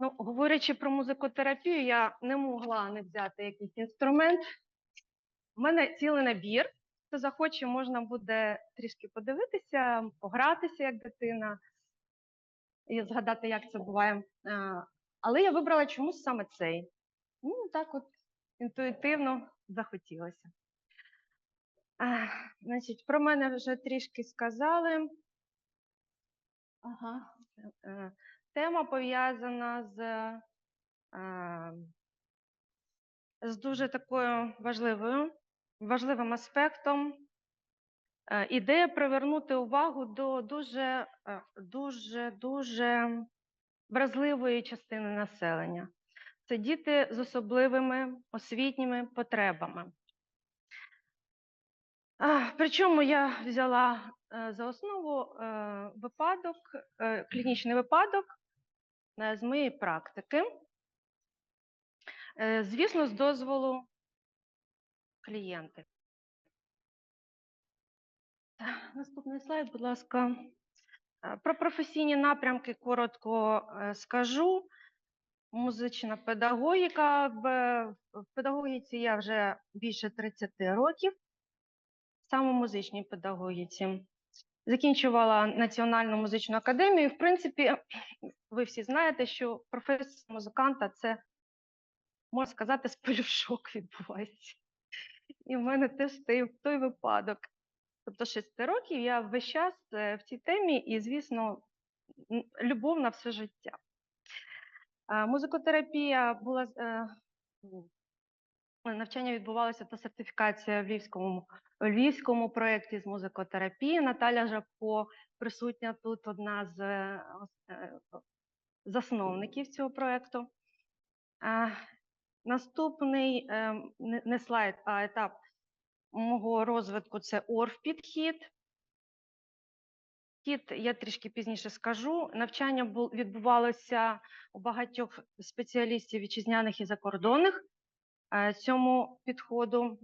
Ну, говорячи про музикотерапію, я не могла не взяти якийсь інструмент. У мене цілий набір. Хто захоче, можна буде трішки подивитися, погратися як дитина і згадати, як це буває. Е, Але я вибрала чомусь саме цей. Ну, так от інтуїтивно захотілося. Е, Значить, про мене вже трішки сказали. Ага. Тема пов'язана з, з дуже такою важливою, важливим аспектом. Е, Ідея привернути увагу до дуже, е, дуже, дуже вразливої частини населення. Це діти з особливими освітніми потребами. Причому я взяла е, за основу випадок, клінічний випадок з моєї практики. Е, Звісно, з дозволу клієнти. Наступний слайд, будь ласка. Е, Про професійні напрямки коротко е, скажу. Музична педагогіка. В педагогіці я вже більше 30 років, саме музичній педагогіці. Закінчувала Національну музичну академію. В принципі, ви всі знаєте, що професія музиканта це, можна сказати, з пелюшок відбувається. І в мене теж той, той випадок. Тобто 6 років я весь час е, в цій темі і, звісно, любов на все життя. Музикотерапія була е, навчання відбувалося та сертифікація в Львівському, Львівському проєкті з музикотерапії. Наталя Жабко присутня тут, одна з е, е, засновників цього проєкту. Наступний е, не- слайд, а етап мого розвитку це орф-підхід. Підхід я трішки пізніше скажу. Навчання відбувалося у багатьох спеціалістів вітчизняних і закордонних е, цьому підходу.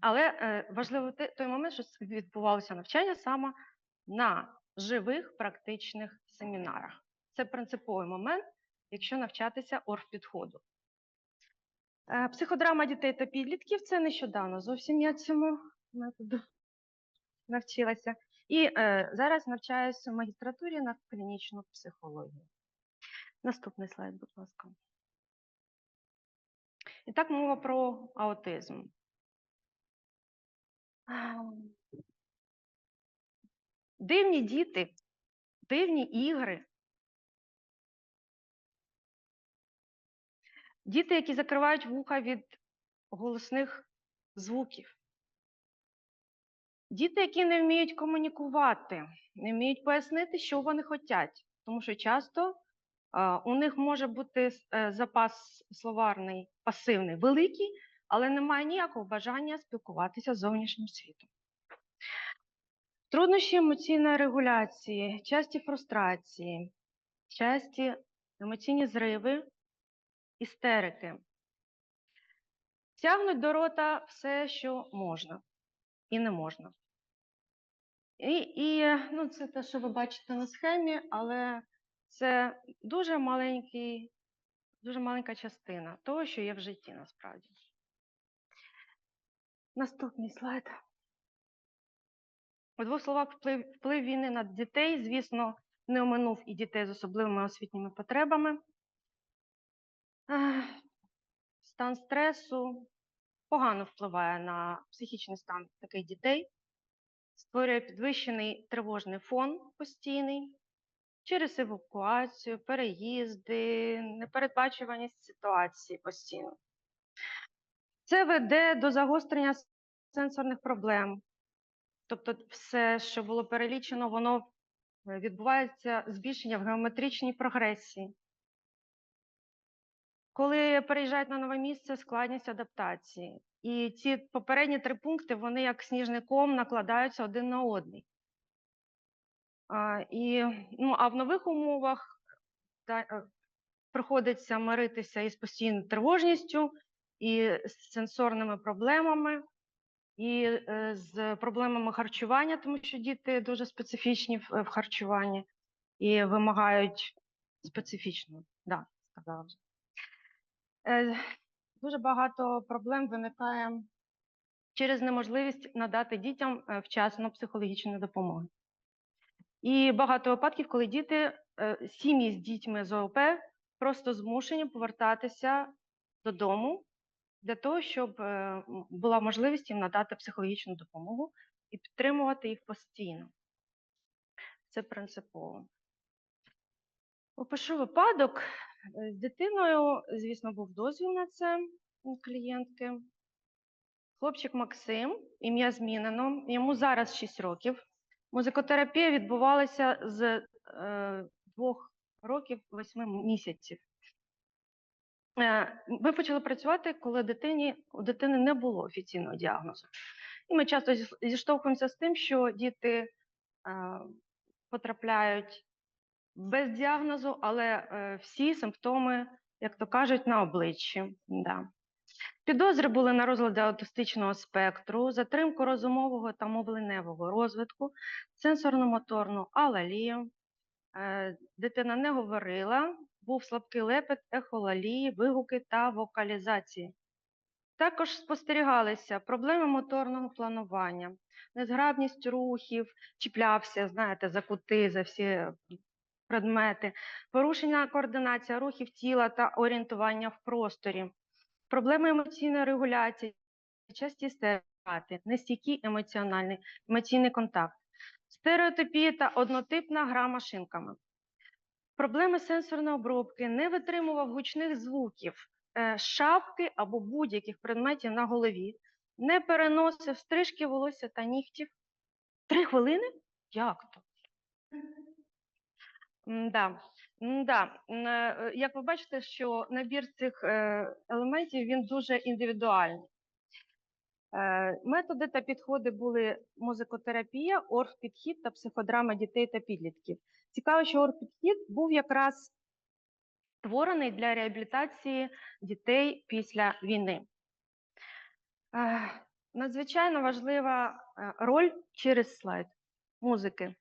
Але е, важливо той момент, що відбувалося навчання саме на живих практичних семінарах. Це принциповий момент, якщо навчатися орф-підходу. Е, Психодрама дітей та підлітків це нещодавно зовсім я цьому методу навчилася. І е, зараз навчаюся в магістратурі на клінічну психологію. Наступний слайд, будь ласка. І так мова про аутизм. Дивні діти, дивні ігри. Діти, які закривають вуха від голосних звуків. Діти, які не вміють комунікувати, не вміють пояснити, що вони хочуть, тому що часто у них може бути е, запас словарний пасивний великий, але немає ніякого бажання спілкуватися з зовнішнім світом. Труднощі емоційної регуляції, часті фрустрації, часті емоційні зриви, істерики. Тягнуть до рота все, що можна і не можна. І, і ну, це те, що ви бачите на схемі, але це дуже маленький, дуже маленька частина того, що є в житті насправді. Наступний слайд. У двох словах вплив, вплив війни на дітей, звісно, не оминув і дітей з особливими освітніми потребами. Стан стресу погано впливає на психічний стан таких дітей, створює підвищений тривожний фон постійний через евакуацію, переїзди, непередбачуваність ситуації постійно. Це веде до загострення сенсорних проблем. Тобто, все, що було перелічено, воно е, відбувається збільшення в геометричній прогресії. Коли переїжджають на нове місце, складність адаптації. І ці попередні три пункти, вони як сніжний ком накладаються один на одний. І, ну, а в нових умовах та, е, приходиться миритися із постійною тривожністю, і з сенсорними проблемами, і е, з проблемами харчування, тому що діти дуже специфічні в, в харчуванні і вимагають специфічного Да, сказала вже. Е, Дуже багато проблем виникає через неможливість надати дітям е, вчасно психологічну допомогу. І багато випадків, коли діти, е, сім'ї з дітьми з ООП просто змушені повертатися додому для того, щоб е, була можливість їм надати психологічну допомогу і підтримувати їх постійно. Це принципово. Опишу випадок. Е, З дитиною, звісно, був дозвіл на це у клієнтки. Хлопчик Максим, ім'я змінено, йому зараз 6 років. Музикотерапія відбувалася з е, двох років 8 місяців. Е, Ми почали працювати, коли дитині, у дитини не було офіційного діагнозу. І ми часто зіштовхуємося з тим, що діти е, потрапляють без діагнозу, але е, всі симптоми, як то кажуть, на обличчі. Да. Підозри були на розлади аутистичного спектру, затримку розумового та мовленевого розвитку, сенсорно-моторну алалію. Е, Дитина не говорила, був слабкий лепет, ехолалії, вигуки та вокалізації. Також спостерігалися проблеми моторного планування, незграбність рухів, чіплявся, знаєте, за кути, за всі предмети, порушення координації рухів тіла та орієнтування в просторі, проблеми емоційної регуляції, часті стереотипи, нестійкий емоціональний емоційний контакт, стереотипія та однотипна гра машинками. Проблеми сенсорної обробки не витримував гучних звуків, е, шапки або будь-яких предметів на голові, не переносив стрижки волосся та нігтів. Три хвилини? Як то? Да. Да. Як ви бачите, що набір цих е, елементів він дуже індивідуальний. Е, Методи та підходи були музикотерапія, оргпідхід та психодрама дітей та підлітків. Цікаво, що оргпідхід був якраз створений для реабілітації дітей після війни. Надзвичайно важлива е, роль через слайд музики.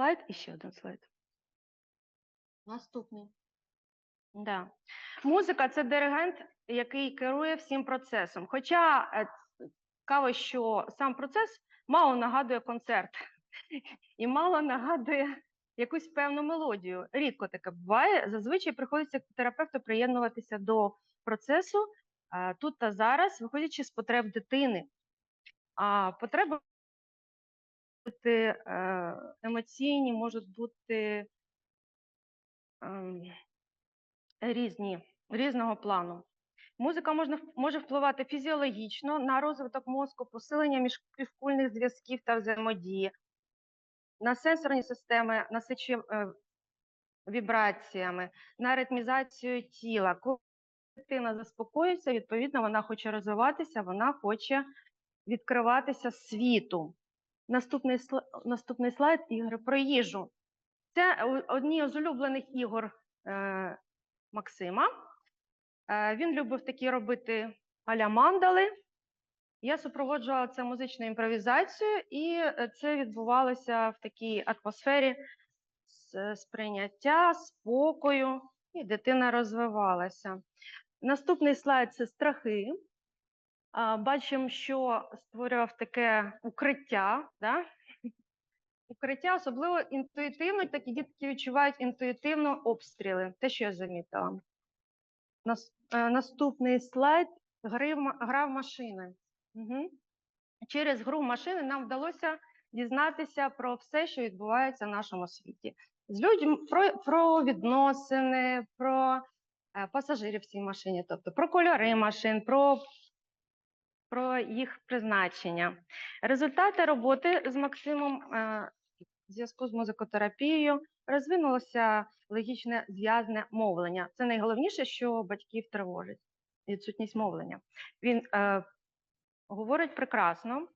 Слайд і ще один слайд. Наступний. Да. Музика це диригент, який керує всім процесом. Хоча е, цікаво, що сам процес мало нагадує концерт і мало нагадує якусь певну мелодію. Рідко таке буває. Зазвичай приходиться терапевту приєднуватися до процесу е, тут та зараз, виходячи з потреб дитини. А потреби бути емоційні, можуть бути ем, різні, різного плану. Музика можна, може впливати фізіологічно на розвиток мозку, посилення міжпівкульних зв'язків та взаємодії, на сенсорні системи, насичує вібраціями, на ритмізацію тіла. Коли дитина заспокоюється, відповідно, вона хоче розвиватися, вона хоче відкриватися світу. Наступний, наступний слайд ігри про їжу. Це одні з улюблених ігор е, Максима. Е, він любив такі робити аля мандали. Я супроводжувала це музичною імпровізацією, і е, це відбувалося в такій атмосфері сприйняття, спокою, і дитина розвивалася. Наступний слайд це страхи. Бачимо, що створював таке укриття. Да? Укриття особливо інтуїтивно, такі дітки відчувають інтуїтивно обстріли. Те, що я замітила. Нас, е, наступний слайд гра в машини. Угу. Через гру в машини нам вдалося дізнатися про все, що відбувається в нашому світі. З людьми про, про відносини, про е, пасажирів в цій машині, тобто про кольори машин, про, про їх призначення. Результати роботи з Максимом е, в зв'язку з музикотерапією розвинулося логічне зв'язне мовлення. Це найголовніше, що батьків тривожить відсутність мовлення. Він е, говорить прекрасно,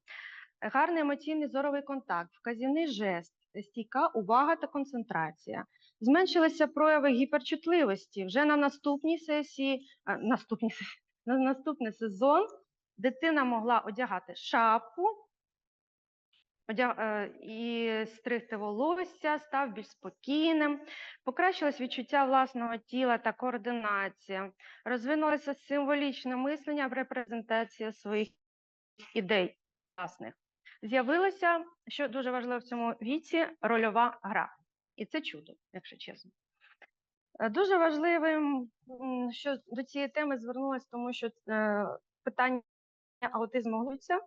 гарний емоційний зоровий контакт, вказівний жест, стійка увага та концентрація. Зменшилися прояви гіперчутливості. Вже на наступній сесії, е, наступній, на наступний сезон дитина могла одягати шапку, е, і стригти волосся, став більш спокійним, покращилось відчуття власного тіла та координація, розвинулося символічне мислення в репрезентації своїх ідей власних. З'явилася, що дуже важливо в цьому віці, рольова гра. І це чудо, якщо чесно. Е, Дуже важливим, що до цієї теми звернулася, тому що е, питання аутизму глуться.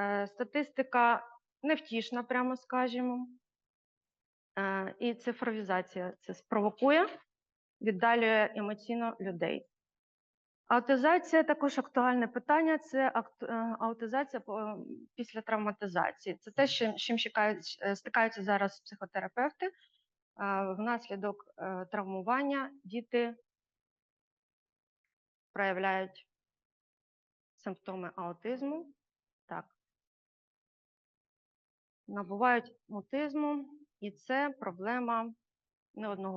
Е, Статистика невтішна, прямо скажімо. Е, І цифровізація це спровокує, віддалює емоційно людей. Аутизація також актуальне питання. Це е, аутизація після травматизації. Це те, з чим- стикаються зараз психотерапевти. Внаслідок травмування діти проявляють симптоми аутизму. Так. Набувають аутизму, і це проблема не одного